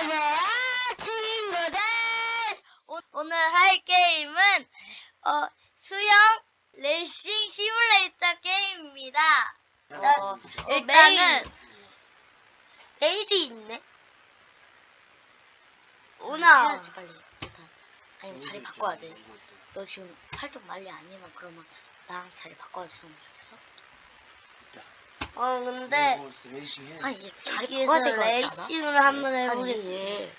안녕하세요, 친구들. 오, 오늘 할 게임은 어, 수영 레이싱 시뮬레이터 게임입니다. 어, 일단은 메일이 있네. 오나 해야지 빨리 일단 아니면 자리 바꿔야 돼. 너 지금 활동 말리 아니면 그러면 나랑 자리 바꿔야 돼. 그래서 어 근데 레이싱 해. 아니 얘 자리 여기에서 바꿔야 될거 같지 않아? 레이싱을 한번 아니. 얘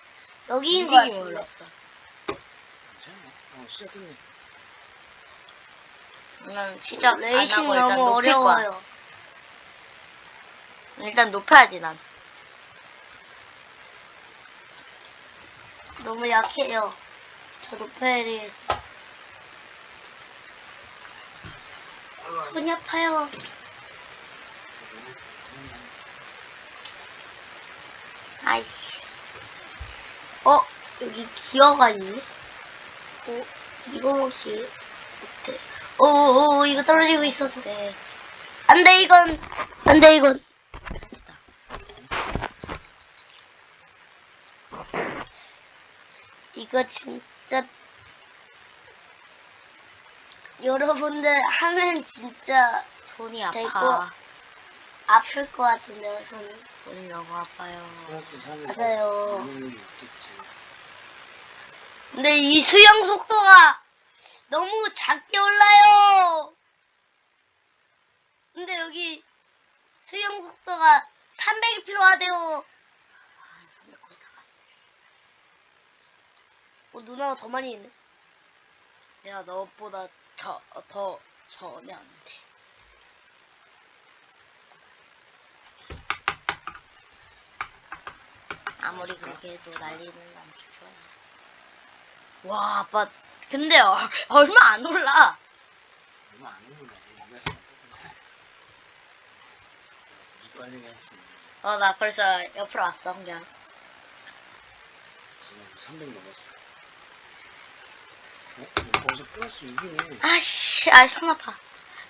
여기인 것 움직임이 별로 같은데. 없어. 괜찮아. 어, 시작했네. 난안 레이싱 하고 일단 너무 높일 거야. 어려워요. 일단 높여야지 난. 너무 약해요. 저도 페리했어. 손이 아파요. 아이씨. 어, 여기 기어가 있네? 어, 이거 먹기 어때? 오, 오, 이거 떨어지고 있었어. 네. 안 돼, 이건. 안 돼, 이건. 이거 진짜. 여러분들 하면 진짜 손이. 아파. 아플 것 같은데요, 저는. 손이 너무 아파요. 플러스 3 맞아요. 있겠지. 근데 이 수영 속도가 너무 작게 올라요. 근데 여기 수영 속도가 300이 필요하대요. 아, 손이 거기다가. 어, 누나가 더 많이 있네. 내가 너보다 더, 더 전혀 안 돼. 아무리 그렇게 해도 난리는 안 칠 거야. 와, 아빠. 근데 어, 얼마 안 올라. 얼마 안 빨리 해. 어, 나 벌써 옆으로 왔어, 그냥. 지금 300 넘었어. 어? 벌써 플러스 6이네. 아씨, 아, 손 아파.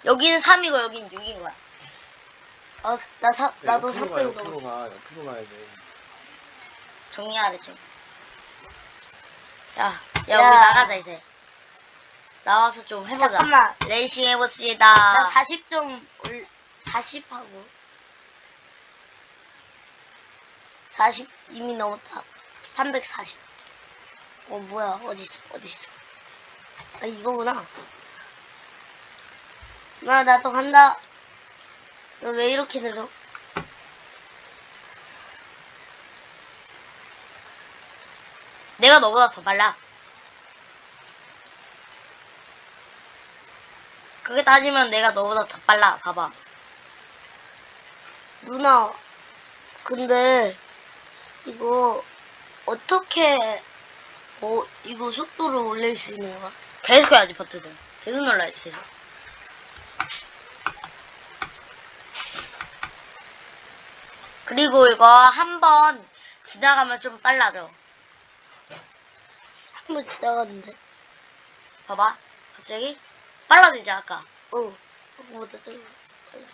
여기는 3이고 여기는 6인 거야. 어, 나 사, 나도 옆으로 가, 300 옆으로 넘었어. 가. 옆으로 가야 돼. 정리하래 좀. 야, 야, 야. 우리 나가자 이제. 나와서 좀 해보자. 잠깐만. 레이싱 해봅시다. 나 40좀 올, 40하고. 40 이미 넘었다. 340. 어, 뭐야. 어딨어, 어딨어. 아, 이거구나. 나, 나도 간다. 너 왜 이렇게 들어? 내가 너보다 더 빨라. 그렇게 따지면 내가 너보다 더 빨라. 봐봐. 누나, 근데, 이거, 어떻게, 어, 이거 속도를 올릴 수 있는 거야? 계속 해야지, 버튼을. 계속 눌러야지, 계속. 그리고 이거 한번 지나가면 좀 빨라져. 한 번 지나갔는데. 봐봐. 갑자기 빨라지지, 아까. 어, 좀. 빨라.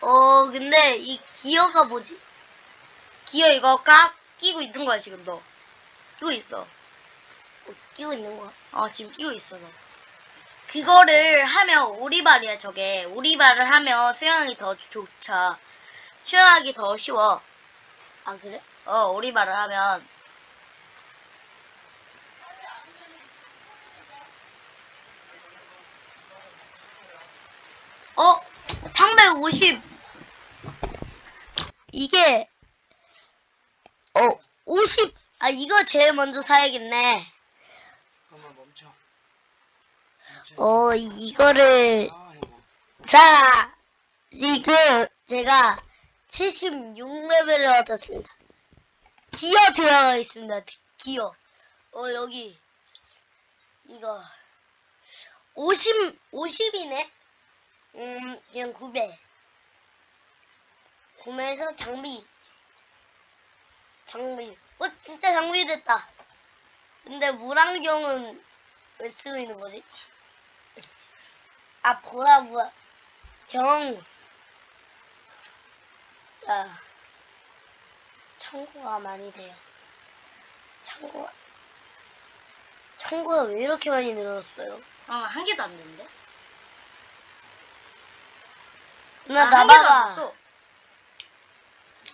어, 근데 이 기어가 뭐지? 기어 이거 깍 끼고 있는 거야, 지금 너. 끼고 있어. 어, 끼고 있는 거야? 어, 지금 끼고 있어, 너. 그거를 하면 오리발이야, 저게. 오리발을 하면 수영이 더 좋자. 수영하기 더 쉬워. 아, 그래? 어, 오리발을 하면. 어, 350. 이게, 어, 50. 아, 이거 제일 먼저 사야겠네. 잠깐만 멈춰. 멈춰. 어, 이거를. 아, 이거. 자, 지금 제가 76레벨을 얻었습니다. 기어 들어가 있습니다. 기어. 어, 여기. 이거. 50, 50이네? 음, 그냥 구매. 구매해서 장비. 장비. 어, 진짜 장비 됐다. 근데 물안경은 왜 쓰고 있는 거지? 아, 보라, 뭐야. 경. 자. 청구가 많이 돼요. 청구가 청구가 왜 이렇게 많이 늘었어요? 아, 한 개도 안 되는데? 누나 아, 나한 개도 안 봐봐. 됐어.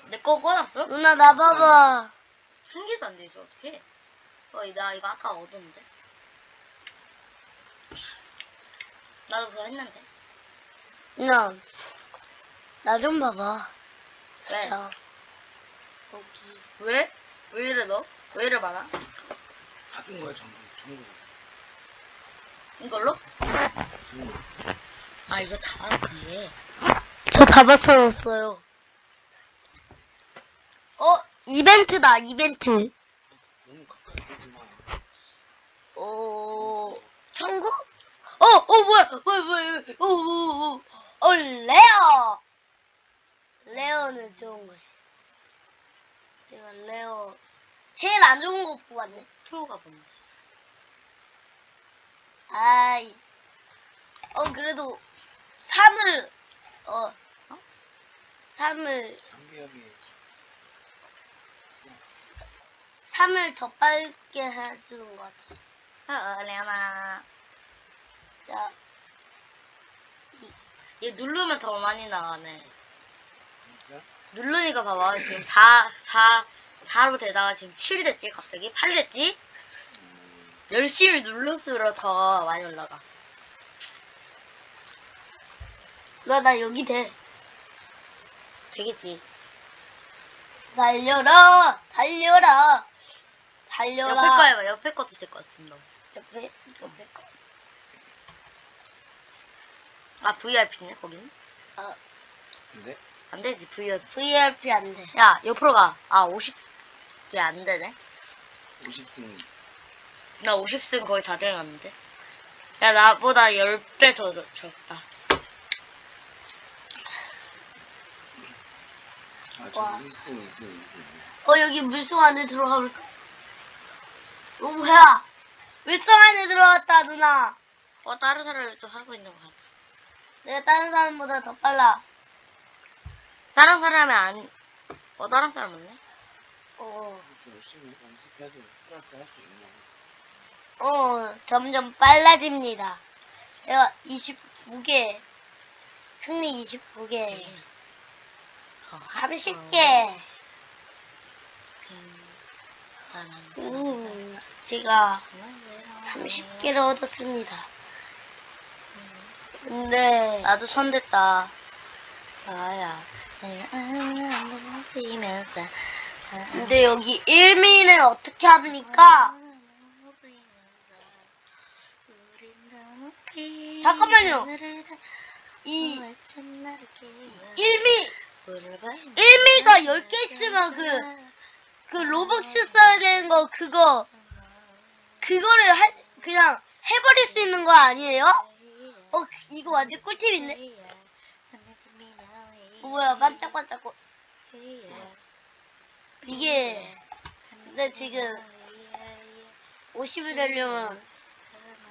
내거 꺼놨어? 누나 나 봐봐. 한 개도 안돼 있어, 어떡해. 어, 나 이거 아까 얻었는데? 나도 그거 했는데. 누나 나 좀 봐봐. 왜? 자 여기 왜? 왜 이래 너? 왜 이래 많아? 받은 거야 전부 전부 이걸로? 전부 아 이거 다 그게 저 다 봤어요. 어 이벤트다 이벤트. 되지 마 어? 어어 뭐야 뭐야 뭐야 어 어 어 어, 레어. 레어는 좋은 것이. 제가 레어 제일 안 좋은 거 뽑았네. 표가 뭔데? 아이 어 그래도 3을 어 3을 장비하게 3을 더 빨게 해주는 것 같아. 어, 레나. 자, 얘 누르면 더 많이 나가네. 진짜? 누르니까 봐봐. 지금 4, 4, 4로 되다가 지금 7 됐지? 갑자기? 8 됐지? 음, 열심히 눌러수록 더 많이 올라가. 나, 나 여기 돼. 되겠지? 달려라! 달려라! 옆에 달려라! 거 해봐. 옆에 것도 있을 것 같습니다. 옆에, 옆에 거. 아, VRP네, 거기는? 아, 근데 안 되지, VRP. VRP 안 돼. 야, 옆으로 가. 아, 50개 안 되네. 50등 나 50승 거의 다 돼갔는데. 야, 나보다 10배 더 적다. 아 와. 저기 1승 2승 이렇게 어, 여기 물속 안에 들어가 볼까? 어, 뭐야? 물속 안에 들어갔다, 누나. 어, 다른 사람이 또 살고 있는 것 같아. 내가 다른 사람보다 더 빨라. 다른 사람이 안, 어, 다른 사람 맞네? 어, 이렇게 열심히 연습해도 플러스 할 수 있냐 어, 점점 빨라집니다. 내가 29개, 승리 29개, 어, 30개. 음, 제가 30개를 얻었습니다. 근데 나도 손 댔다. 아야. 지면서 근데 여기 1미는 어떻게 합니까? 잠깐만요. 이 1미 1미가 10개 있으면 그, 그 로벅스 써야 되는 거 그거 그거를 할 그냥 해버릴 수 있는 거 아니에요? 어 이거 완전 꿀팁인데? 어, 뭐야 반짝반짝 거- 이게 근데 지금 50이 되려면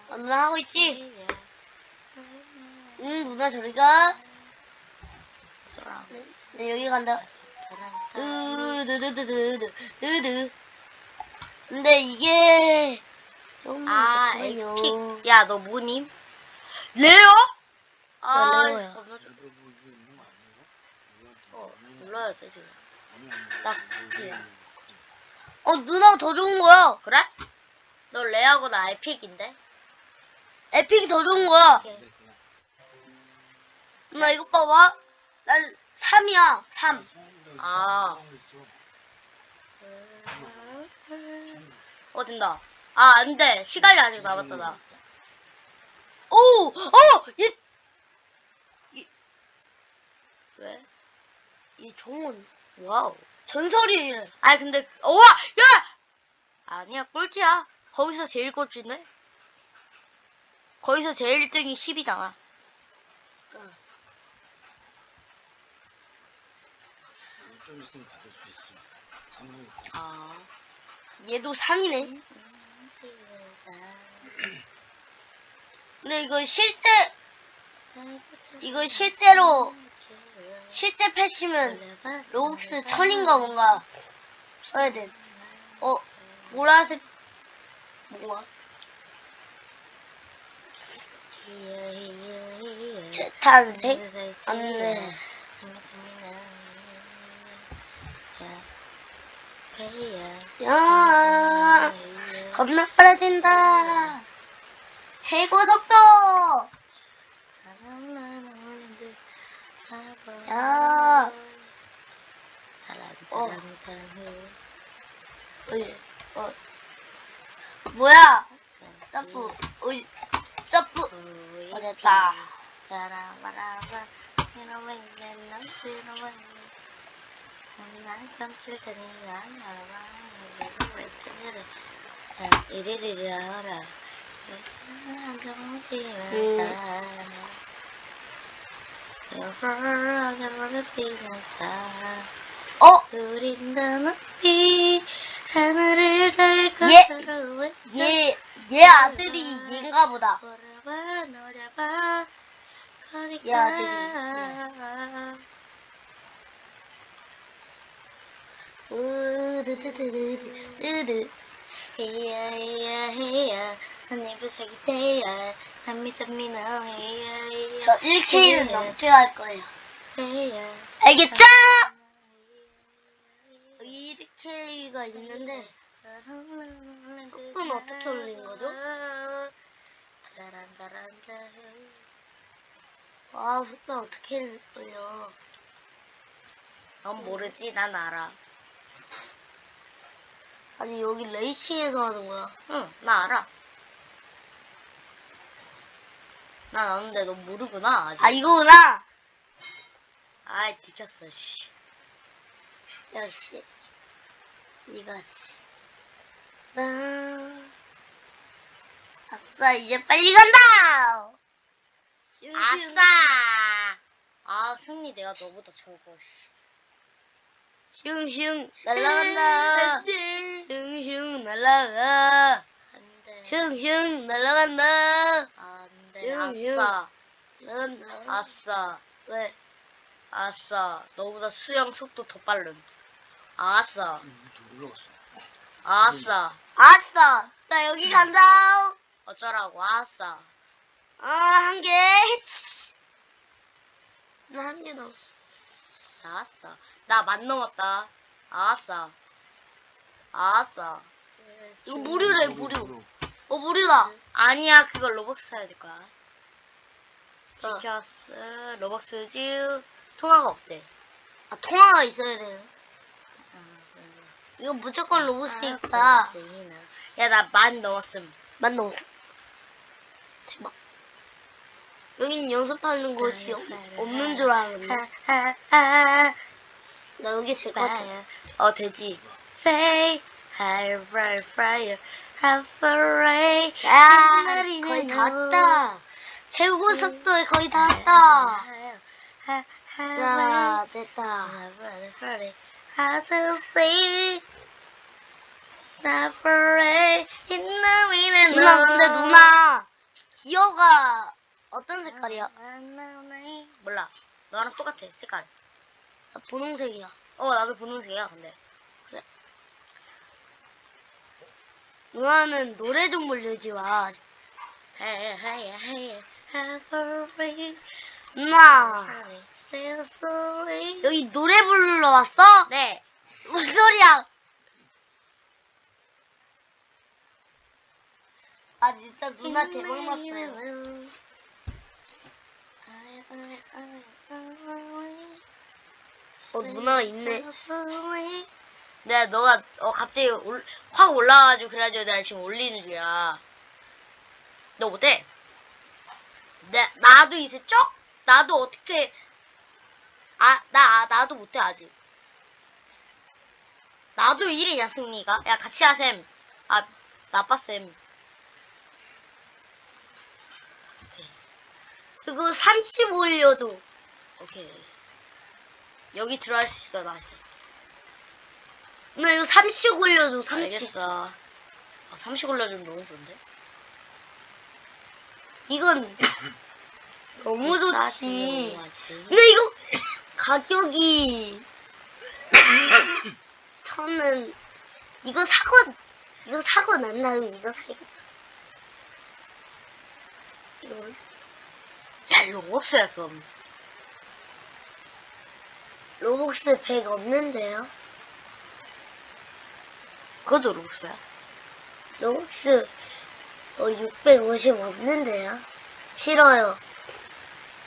어, 누나 하고 있지? 응 누나 저리가 어쩌라. 네 여기 간다 두두두두두두두 근데 이게 좀 아, 잠깐만요. 에픽. 야, 너 뭐님? 레어? 아, 나 레어야. 겁나 좋- 뭐? 어, 눌러야 돼, 지금. 딱 그치. 거. 어 누나가 더 좋은 거야 그래? 너 레어고 나 에픽인데? 에픽이 더 좋은 거야 오케이. 그냥 누나 이거 봐봐 난 3이야 3 아. 어, 된다. 아, 안 돼. 시간이 아직 남았다, 나. 오! 어! 얘, 왜? 얘 정원 와우. 전설이 아니, 근데, 그- 우와! 야! 아니야, 꼴찌야. 거기서 제일 꼴찌인데? 거기서 제일 1등이 10이잖아. 좀 있으면 받을 수 있어. 선물. 아. 얘도 3이네 근데 이거 실제 이거 실제로 실제 패시면 로벅스 천인가 뭔가 써야 돼. 어, 보라색, 뭐야? 재탄색? 안 돼. 야, 겁나 빨라진다. 최고 속도! 야. 어. 어이, 어. 뭐야? 점프, 어이, 점프. 어, 됐다. 이리리리라 어? 우린 높이 하늘을 달고 얘, 서로의 얘, 얘 아들이 얘인가 보다. 노려봐 노려봐 거리가 얘 아들이, 으드드드드드드. 헤야 헤야 헤야 한 입을 때야 난 믿어 믿어 헤야 헤야 저 1K는 넘게 갈 거예요. 헤야 알겠죠? 여기 1K가 있는데, 속도는 어떻게 올리는 거죠? 와, 속도 어떻게 올려. 넌 모르지 난 알아 아니, 여기 레이싱에서 하는 거야. 응 나 알아 난 아는데 넌 모르구나 아직 아, 이거구나! 아이 지켰어 씨 역시. 이거지. 나. 아싸, 이제 빨리 간다! 아싸 아 승리 내가 너보다 적어 씨. 슝슝, 날아간다. 슝슝, 날아가. 안돼 슝슝, 날아간다. 안돼 슝, 슝. 아싸. 아싸 왜? 아싸 너보다 수영 속도 더 빠름 아싸 또 올라갔어. 아싸 아싸! 나 여기 간다! 어쩌라고 아싸 아, 한 개. 나 한 개 넣었어. 아싸 나 만 넘었다 아싸 아싸 이거 무료래, 무료. 무료. 어, 무료다. 아니야 그거 로벅스 사야 될 거야 어. 지켰어 로벅스 즈 통화가 없대 아, 통화가 있어야 돼. 이거 무조건 로봇이니까. 야 나 만 넘었음 만 넣었어. 대박. 여긴 연습하는 곳이 없- 없는 줄 알았네. 나 여기 될 것 같아. 어 되지 Say hi fry fry have a ray 야, 거의 다 너. 왔다. 최고 속도에 거의 다 왔다. 자, 됐다. How to say not for a 인남이는 누나, 근데 누나, 기어가 어떤 색깔이야? 몰라 너랑 똑같아 색깔 나 분홍색이야. 어 나도 분홍색이야 근데 누나는 노래 좀 불리지 마. 누나, 여기 노래 부르러 왔어? 네 무슨 소리야? 아, 진짜 누나 대박 났어요. 어, 누나가 있네. 내가 너가 어 갑자기 올, 확 올라와가지고 그래가지고 내가 지금 올리는 중이야. 너 못해? 내 나도 이제 쪽 나도 어떻게 아나 나도 못해 아직. 나도 1이냐 승리가? 야 같이 하셈. 아 나빠셈. 그거 30 올려줘. 오케이. 여기 들어갈 수 있어 나 이제. 누나 이거 30 올려줘, 30. 알겠어. 아, 30 올려주면 너무 좋은데? 이건 너무 좋지. 싸지. 근데 이거 가격이 저는 이거 사고 이거 사고 난 다음에 이거 사야겠다. 이거 야, 로봇스야, 그럼. 로복스 100 없는데요? 그것도 로봇스야. 로복스 어, 650 없는데요? 싫어요.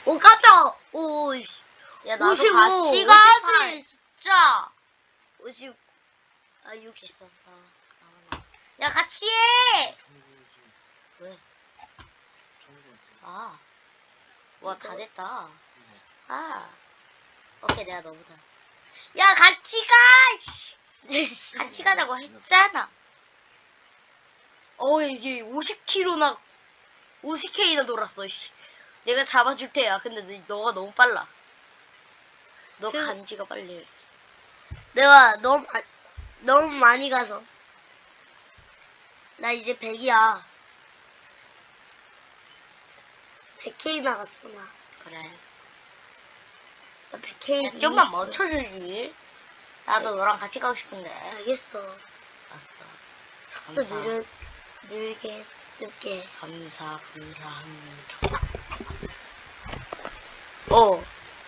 오 깜짝! 오 씨. 야, 나도 55, 같이 58. 가지, 진짜. 50. 아 60. 됐어. 나. 야, 같이 해! 왜? 아. 와, 다 됐다. 네. 아. 오케이, 내가 너보다. 야, 같이 가! 씨. 같이 가자고 했잖아. 어, 이제 50km나, 50k나 돌았어, 씨. 내가 잡아줄 테야. 근데 너, 너가 너무 빨라. 너 그- 간지가 빨리. 내가 너무 마- 너무 많이 가서 나 이제 100이야. 100K 나갔어 나. 그래. 나 100K. 야, 좀만 멈춰주지. 나도 너랑 같이 가고 싶은데. 알겠어. 알았어. 또 감사. 느려 느리게 늦게. 감사, 감사합니다. 오,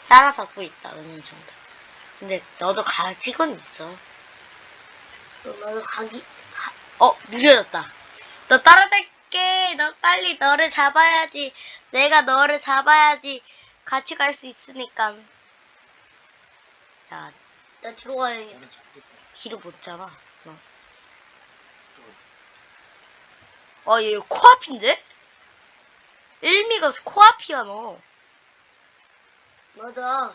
따라잡고 있다, 어느 정도. 근데 너도 가지고는 있어. 나도 가기 가. 어, 느려졌다. 너 따라잡게. 너 빨리 너를 잡아야지. 내가 너를 잡아야지. 같이 갈 수 있으니까. 야, 나 뒤로 가야겠다. 나는 잡겠다. 뒤로 못 잡아. 너. 또 아, 얘 코앞인데? 일미가 코앞이야, 너. 맞아.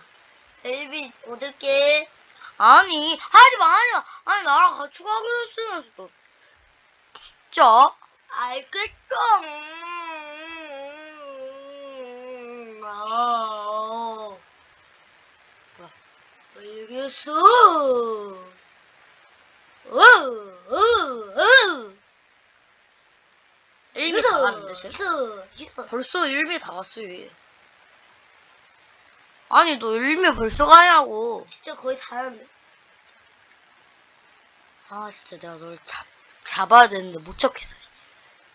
베이비 얻을게. 아니, 하지 마, 하지 마. 아니, 나랑 같이 가기로 했으면서 너. 진짜? 알겠어. 아. 뭐야? 알겠어. 어, 어, 어. 일미 다 갔는데, 쟤? 있어, 있어. 벌써 일미 다 갔어, 얘. 아니, 너 일미 벌써 가냐고. 진짜 거의 다 했는데. 아, 진짜 내가 널 잡, 잡아야 되는데 못 잡겠어.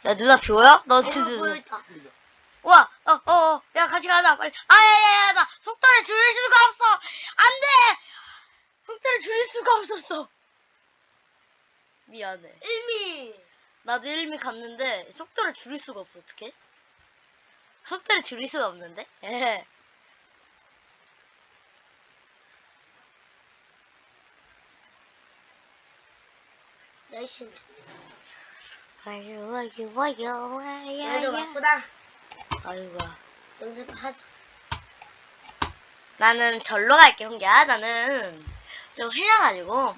야, 누나 뷰야? 너 어, 진짜. 보여 있다. 흘려. 와, 어, 어, 어, 야, 같이 가자, 빨리. 아, 야, 야, 야, 나 속도를 줄일 수가 없어! 안 돼! 속도를 줄일 수가 없었어. 미안해. 일미. 나도 1미 갔는데, 속도를 줄일 수가 없어, 어떡해? 속도를 줄일 수가 없는데? 예. 날씨. 아유, 아유, 아유, 아유, 얘도 아유. 바쁘다. 아이고. 연습하자. 나는 절로 갈게, 홍기야. 나는 좀 해놔가지고.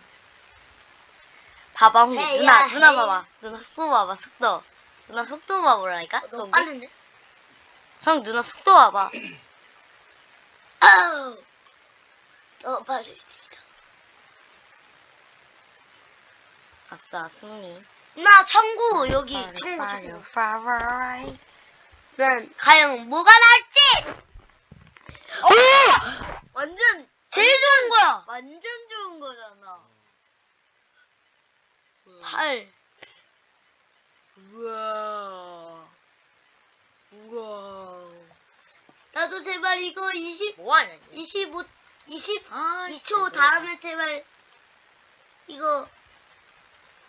봐봐, 홍기. 헤이야, 누나, 누나 헤이. 봐봐. 누나 속도 봐봐, 속도. 누나 속도 봐보라니까? 어, 너무? 빠른데? 성, 누나 속도 봐봐. 아우. 어, 빨리. 아싸, 승리. 나 청구 여기 청구 청구. 난 과연 뭐가 나올지 오! 완전, 제일 좋은 거야. 완전 좋은 거잖아. 8. 우와. 우와. 나도 제발 이거 20, 뭐하냐, 이게? 25, 20, 아, 2초 다음에 제발 이거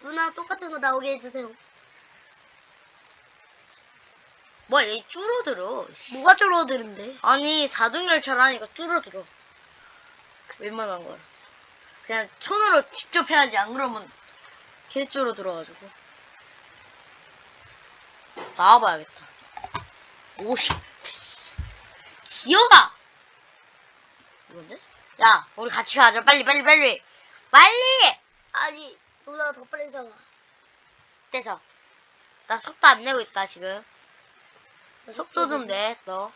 누나 똑같은 거 나오게 해주세요. 뭐야, 얘 줄어들어. 뭐가 줄어드는데? 아니, 자동열차라니까 줄어들어. 웬만한 걸. 그냥 손으로 직접 해야지, 안 그러면 개 줄어들어가지고. 나와봐야겠다. 50. 기어가! 이건데? 야, 우리 같이 가자. 빨리, 빨리, 빨리. 빨리! 아니 누나가 더 빨리 잡아. 떼서. 나 속도 안 내고 있다, 지금. 속도 좀 내, 너.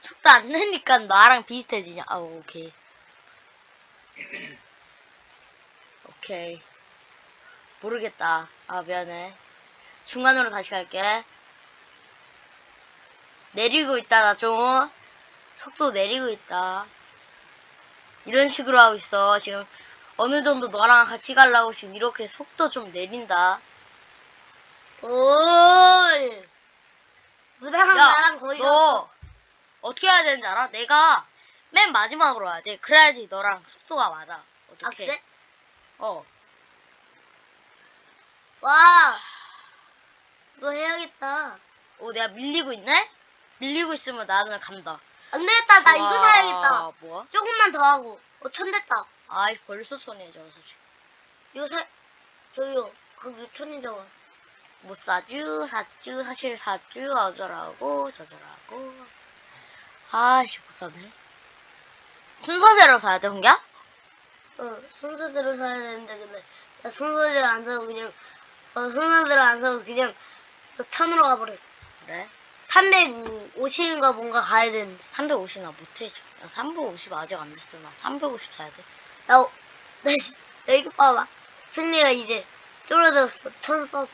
속도 안 내니까 나랑 비슷해지냐. 아, 오케이. 오케이. 모르겠다. 아, 미안해. 중간으로 다시 갈게. 내리고 있다, 나 좀. 속도 내리고 있다. 이런 식으로 하고 있어. 지금 어느 정도 너랑 같이 가려고 지금 이렇게 속도 좀 내린다. 올. 누나랑 야, 나랑 거의 너 어떻게 해야 되는지 알아? 내가 맨 마지막으로 와야 돼. 그래야지 너랑 속도가 맞아. 아 어떻게? 그래? 어. 와. 이거 해야겠다. 오, 내가 밀리고 있네? 밀리고 있으면 나는 간다. 안 되겠다. 나 이거 와, 사야겠다. 뭐야? 조금만 더 하고. 어, 천 됐다. 아이, 벌써 천이죠, 사실. 이거 사, 저기요. 그몇 천이죠? 못 사주, 사주, 사실 사주, 어쩌라고, 저쩌라고. 아이씨, 못 사네. 순서대로 사야 돼, 홍기야? 어, 순서대로 사야 되는데, 근데, 나 순서대로 안 사고 그냥, 어, 순서대로 안 사고 그냥, 그 천으로 가버렸어. 그래. 350인가 뭔가 가야 되는데. 350 나 못해. 지금. 야, 350 아직 안 됐어. 나 350 사야 돼. 나, 어, 나, 씨, 야, 이거 봐봐. 승리가 이제 쫄아들었어. 천 써서.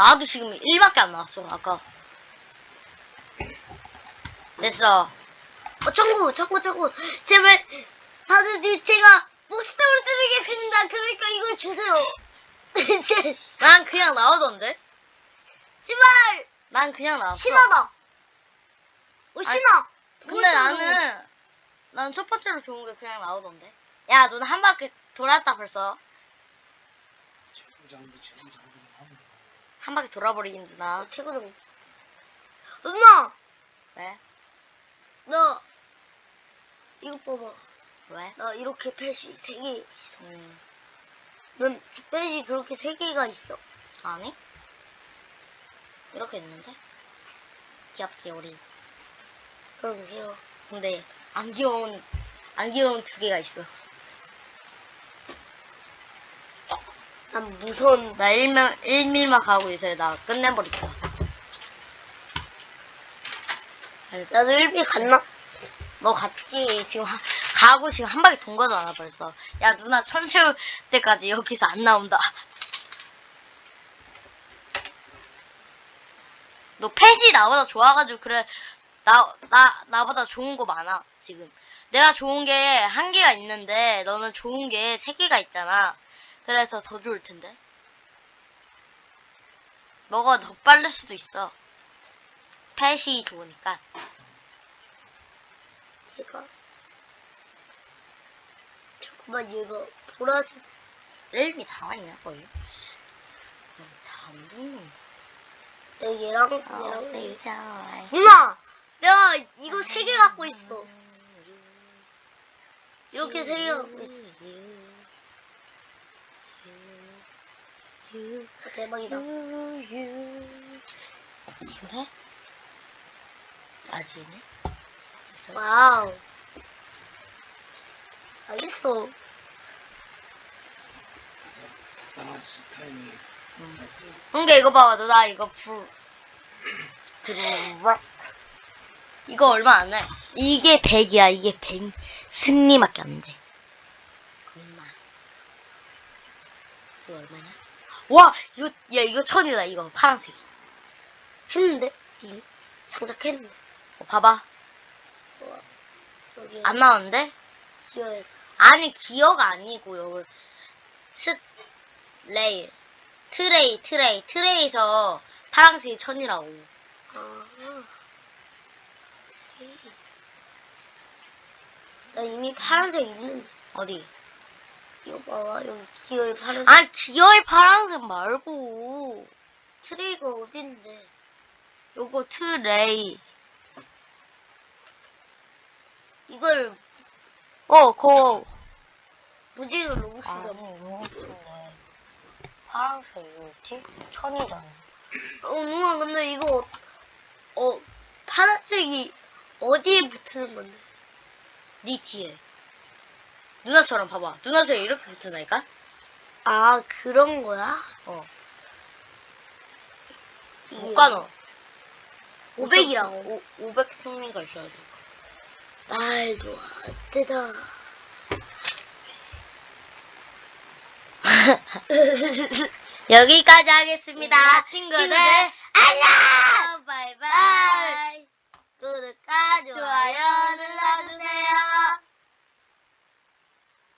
나도 지금 1밖에 안 나왔어, 아까. 됐어. 어, 청구, 청구, 청구. 제발, 사주님, 제가 목숨을 드리겠습니다. 그러니까 이걸 주세요. 제- 난 그냥 나오던데? 제발, 난 그냥 나왔어. 신하다. 어, 신하. 두 근데. 나는, 난 첫 번째로 좋은 게 그냥 나오던데? 야, 너는 한 바퀴 돌았다 벌써. 최고장도 하면서 한 바퀴 돌아버리긴 누나. 어, 최고정. 엄마, 왜? 너, 이거 봐봐. 왜? 나 이렇게 펫이 세 개 있어. 음, 넌 펫이 그렇게 세 개가 있어. 아니? 이렇게 있는데? 귀엽지, 우리. 응, 귀여워. 근데, 안 귀여운, 안 귀여운 두 개가 있어. 난 무서운, 나 1밀, 1밀만 가고 있어요. 나 끝내버릴까. 나도 일비 갔나? 너 갔지. 지금 하- 가고 지금 한 바퀴 돈 거잖아, 벌써. 야, 누나 천 세울 때까지 여기서 안 나온다. 너 펫이 나보다 좋아가지고, 그래. 나, 나, 나보다 좋은 거 많아, 지금. 내가 좋은 게 한 개가 있는데, 너는 좋은 게 세 개가 있잖아. 그래서 더 좋을 텐데. 너가 더 빠를 수도 있어. 펫이 좋으니까. 얘가. 잠깐만, 얘가 보라색. 렐미 다 왔냐 거의? 다안 붙는다. 내 얘랑, 어, 얘랑. 네, 의자. 누나! 내가 이거 세 개 갖고 있어. 이렇게 세 개 갖고 있어. 아, 대박이다. 지금 해? 아직이네? 됐어. 와우. 알겠어. 시 타이밍에 응. 홍게 이거 봐봐 누나 이거 불 들어와 이거 얼마 안 해? 이게 100이야 이게 100 승리밖에 안돼 얼마 이거 얼마냐? 와 이거 야 이거 천이다 이거 파란색이 했는데? 이미? 장착했는데. 어, 봐봐 와, 여기 안 나왔는데? 기어에서. 아니 기어가 아니고 여기 스 레일 트레이 트레이 트레이에서 파란색이 천이라고 아. 나 이미 파란색 있는데. 어디? 이거 봐봐. 여기 기어에 파란색. 아 기어의 파란색 말고 트레이가 어딘데? 요거 트레이 이걸 어 그거 무지개 로봇이잖아. 로봇인데 파란색 뭐지? 천이잖아 어, 누나, 근데 이거, 어, 파란색이 어디에 붙는 건데? 네 뒤에 누나처럼 봐봐. 누나처럼 이렇게 붙으니까. 아, 그런 거야? 어. 못 가너 500이라고. 500 승리가 있어야 돼. 말도 안 되다. 여기까지 하겠습니다 네, 친구들, 친구들, 안녕! 바이바이. 구독과 좋아요 눌러주세요